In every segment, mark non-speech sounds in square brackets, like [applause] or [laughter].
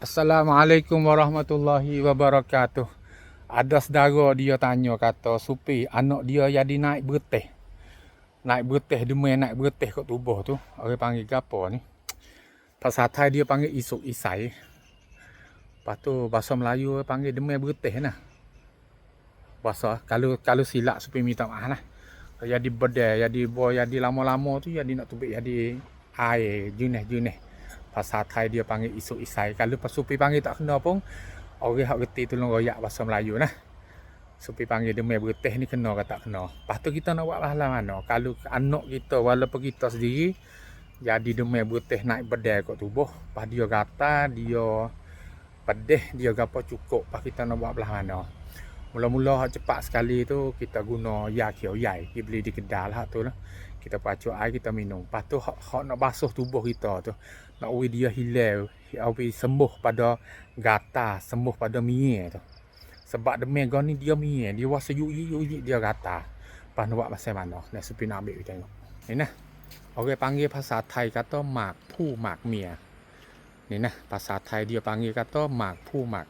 Assalamualaikum warahmatullahi wabarakatuh. Ada saudara dia tanya kata Supi anak dia jadi naik berteh. Naik berteh demai naik berteh kat tubuh tu. Orang panggil gapo ni? Bahasa Thai dia panggil isuk isai. Lepas tu bahasa Melayu panggil demai berteh nah. Bahasa kalau kalau silap Supi minta maaf lah. Jadi bedai, jadi boy, jadi lama-lama tu jadi nak tubik jadi air, juneh-juneh bahasa Thai dia panggil isuk isai. Kalau pas supi panggil tak kena pun orang hak reti tolong royak bahasa Melayu nah. Supi panggil demai berteh ni kena ke tak kena. Lepas tu kita nak buat pahala mana? Kalau anak kita walaupun kita sendiri jadi demai berteh naik bedai kat tubuh pas dia kata dia pedih dia gapo cukup pas kita nak buat belah mana? Mula-mula cepat sekali tu kita guna ya kiau yai. Kita beli di kedai lah tu lah. Kita pacuk air kita minum. Lepas tu hak, hak nak basuh tubuh kita tu. Nak uwi dia hilang. Uwi sembuh pada gata. Sembuh pada mie tu. Sebab demi gani dia mie. Dia wasa yuk yuk yuk dia gata. Lepas nak buat pasal mana. Nak sepi nak ambil kita tengok. Ni nah. Orang panggil bahasa Thai kata mak pu mak mie. Ni nah. Bahasa Thai dia panggil kata mak pu mak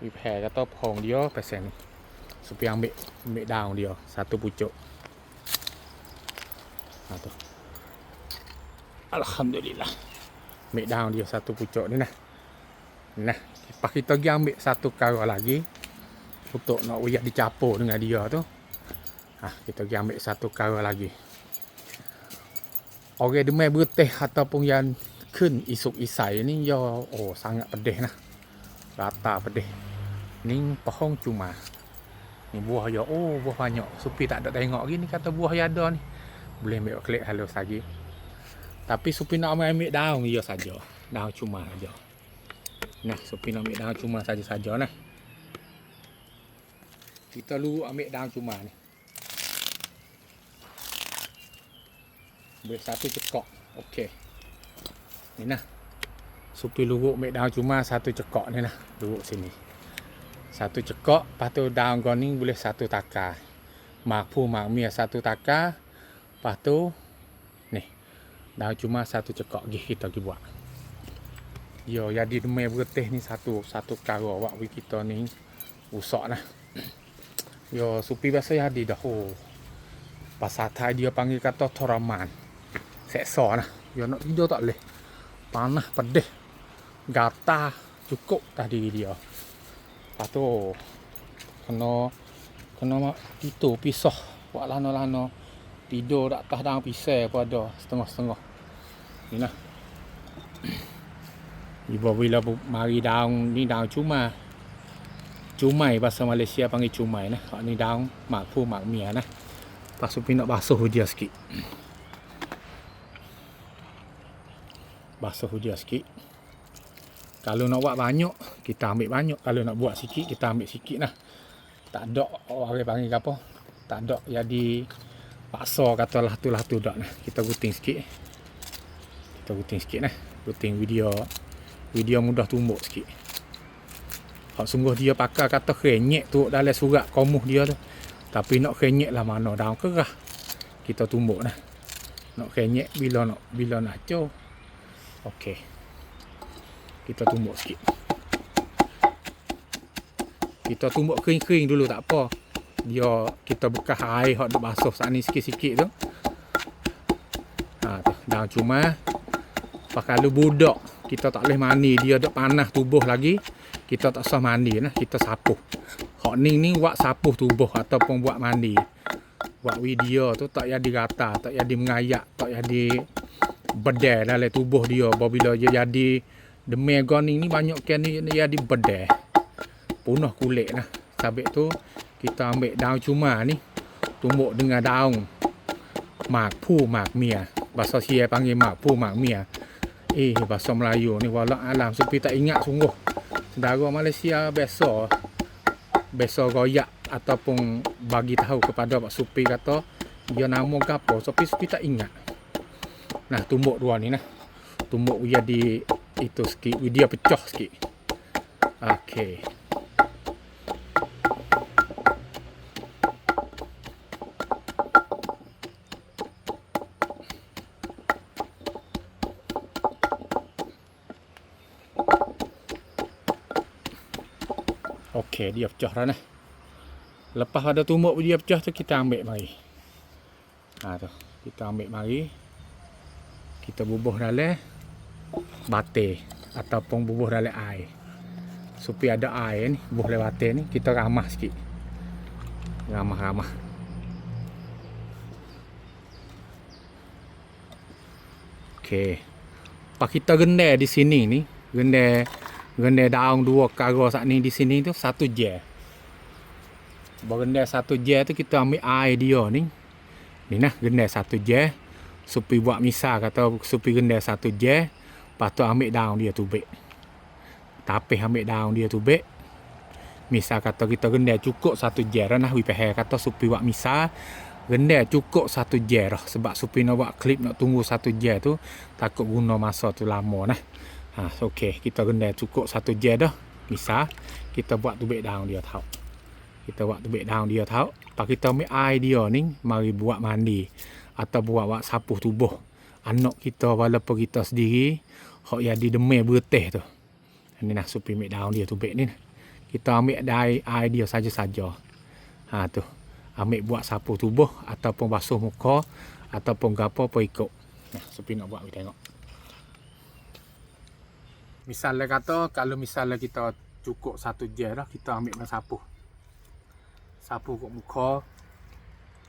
nah. Pakai kata pong dia pasal ni. Supi ambil ambil daun dia satu pucuk. Ha tu. Alhamdulillah. Ambil daun dia satu pucuk ni nah. Nah, lepas kita pergi ambil satu kara lagi untuk nak uyak dicampur dengan dia tu. Ha, kita pergi ambil satu kara lagi orang demai berteh ataupun yang kun isuk isai ni ya oh sangat pedih lah rata pedih ni pohon cuma ni buah ya oh buah banyak supi tak ada tengok lagi ni kata buah ya ada ni boleh ambil klik halus lagi tapi supi nak ambil, ambil daun ya saja daun cuma saja nah supi nak ambil daun cuma saja saja nah kita lu ambil daun cuma ni Boleh satu cekok. Okey. Ni nah. Supi luruk mek daun cuma satu cekok ni nah. Luruk sini. Satu cekok, lepas tu daun goni boleh satu takar. Mak mia satu takar. Lepas tu ni. Daun cuma satu cekok lagi kita pergi buat. Yo, jadi demai berteh ni satu satu karo awak kita ni usak lah. [clears throat] Yo, supi biasa jadi dah. Oh. Pasal Thai dia panggil kata toraman seksa lah. Dia nak tidur tak boleh. Panas, pedih. Gata cukup tadi dia. Lepas tu, kena, kena itu pisah. Buat lana-lana. Tidur tak atas daun pisau pun ada. Setengah-setengah. Ni lah. [clears throat] Ibu bila mari daun ni daun cuma. Cumai bahasa Malaysia panggil cumai nah. Hak ni daun makfu makmia nah. Lepas tu nak basuh dia sikit. [clears throat] basuh dia sikit kalau nak buat banyak kita ambil banyak. Kalau nak buat sikit kita ambil sikit lah tak ada orang panggil apa tak ada jadi paksa kata lah tu lah tu dak nah kita guting sikit. Kita guting sikit nah guting video. Video mudah tumbuk sikit. Hak sungguh dia pakai kata kenyek tu dalam surat komuh dia tu. Tapi nak kenyek lah mana daun kerah. Kita tumbuk nah nak kenyek bila nak bila nak cow Okey. Kita tumbuk sikit. Kita tumbuk kering-kering dulu tak apa. Dia kita bekas air hot nak basuh saat ni sikit-sikit tu. Ha tu, dah cuma Pak kalau budak kita tak boleh mandi dia dak panas tubuh lagi. Kita tak usah mandi nah, kita sapuh. Hok ni ni buat sapuh tubuh ataupun buat mandi. Buat video tu tak jadi rata, tak jadi mengayak, tak jadi bedeh dalam tubuh dia apabila dia jadi demi goning ni banyak kan ni dia jadi bedeh punah kulit lah. Sabit tu kita ambil daun cuma ni tumbuk dengan daun. Mak pu mak mia. Bahasa sia panggil mak pu mak mia. Eh bahasa Melayu ni wala alam sepi tak ingat sungguh. Saudara Malaysia biasa biasa goyak ataupun bagi tahu kepada Pak Supi kata dia nama gapo tapi Supi tak ingat. Nah, tumbuk dua ni nah. Tumbuk dia di itu sikit. Dia pecah sikit. Okey. Okey dia pecah dah nah lepas ada tumbuk dia pecah tu kita ambil mari. Ha tu. Kita ambil mari. Kita bubuh dalam batir ataupun bubuh dalam air. Supaya ada air ni, bubuh dalam batir ni kita ramah sikit. Ramah-ramah. Okey. Pak kita gendai di sini ni, gendai gendai daun dua kara sat ni di sini tu satu je. Berendai satu je tu kita ambil air dia ni. Ni nah gendai satu je. Supi buat misal kata supi gendai satu je. Lepas tu ambil daun dia tubik. Tapih ambil daun dia tubik. Misal kata kita gendai cukup satu dah nah. Wipeh kata supi buat misal. Gendai cukup satu je dah. Sebab supi nak buat klip nak tunggu satu je tu. Takut guna masa tu lama nah. Ha, okey, kita gendai cukup satu je dah. Misal kita buat tubik daun dia tahu kita buat tubik daun dia tahu pak kita ambil air dia ni mari buat mandi atau buat buat sapuh tubuh anak kita walaupun kita sendiri hok jadi demai berteh tu. Ini nak supi ambil daun dia tubik ni. Kita ambil air dia saja-saja. Ha tu. Ambil buat sapuh tubuh ataupun basuh muka ataupun gapo apa ikut. Nah supi nak buat kita tengok. Misalnya kata kalau misalnya kita cukup satu je dah kita ambil dengan sapuh sapu kat muka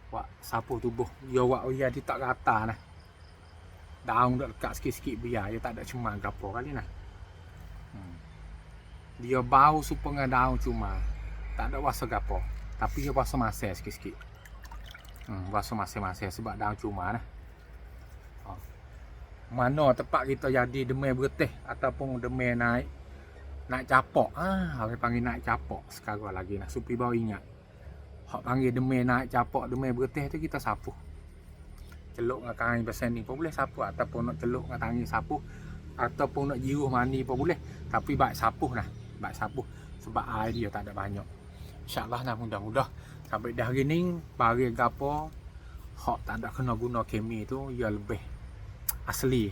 buat sapu tubuh. Dia buat dia tak rata nah daun dak lekat sikit-sikit biar dia tak ada cuma gapo kali nah hmm. dia bau supaya daun cuma tak ada rasa gapo. Tapi dia rasa masih sikit-sikit. Hmm, rasa masih-masih sebab daun cuma nah oh. mana tempat kita jadi demai berteh ataupun demai naik naik capok. Ah orang panggil naik capok sekarang lagi nah supi bau ingat. Hak panggil demai naik capok demai berteh tu kita sapu. Celuk dengan tangan pasal ni pun boleh sapu ataupun nak celuk dengan tangan sapu ataupun nak jiruh mani pun boleh. Tapi baik sapu lah. Baik sapu sebab air dia tak ada banyak. InsyaAllah lah mudah-mudah sampai dah gini bagi gapo hak tak ada kena guna kemi tu ia lebih asli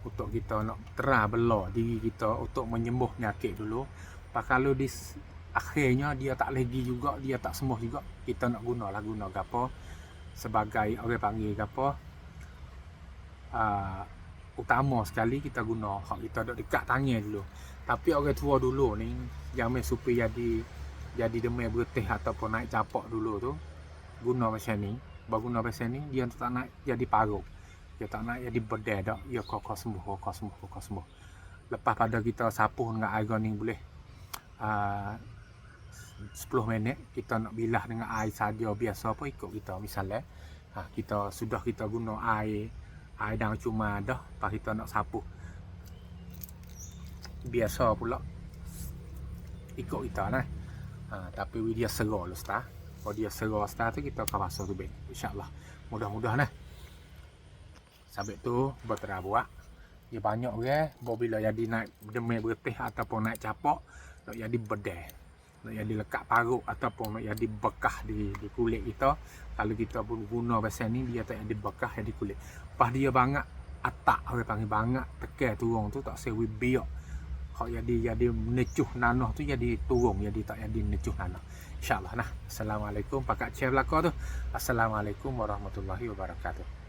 untuk kita nak terah bela diri kita untuk menyembuh penyakit dulu. Pak kalau di akhirnya dia tak lagi juga dia tak sembuh juga kita nak guna lah guna gapo sebagai orang panggil gapo uh, utama sekali kita guna hak kita dok dekat tangan dulu. Tapi orang tua dulu ni jamin supaya jadi jadi demai berteh ataupun naik capok dulu tu guna macam ni baru guna macam ni dia tak nak jadi paruk dia tak nak jadi bedeh dak. Dia kokoh sembuh kokoh sembuh kokoh sembuh. Lepas pada kita sapuh dengan air ni boleh uh, 10 minit kita nak bilah dengan air saja biasa apa ikut kita misalnya ha, kita sudah kita guna air air dan cuma dah pas kita nak sapu. Biasa pula. Ikut kita nah ha, tapi dia serah lu start kalau dia serah start tu kita akan basuh tu baik insyaallah. Mudah-mudah nah sampai tu berterah buat. Dia banyak orang bila jadi naik demai bertih ataupun naik capok nak jadi bedeh nak jadi lekat paruk ataupun nak jadi bekah di, di kulit kita kalau kita pun guna pasal ni dia tak jadi bekah di kulit. Pas dia banyak atak orang panggil banyak tekan turun tu tak sewi biak. Hak jadi jadi necuh nanah tu jadi turun jadi tak jadi necuh nanah. Insyaallah nah. Assalamualaikum. Pakak chef belaka tu. Assalamualaikum warahmatullahi wabarakatuh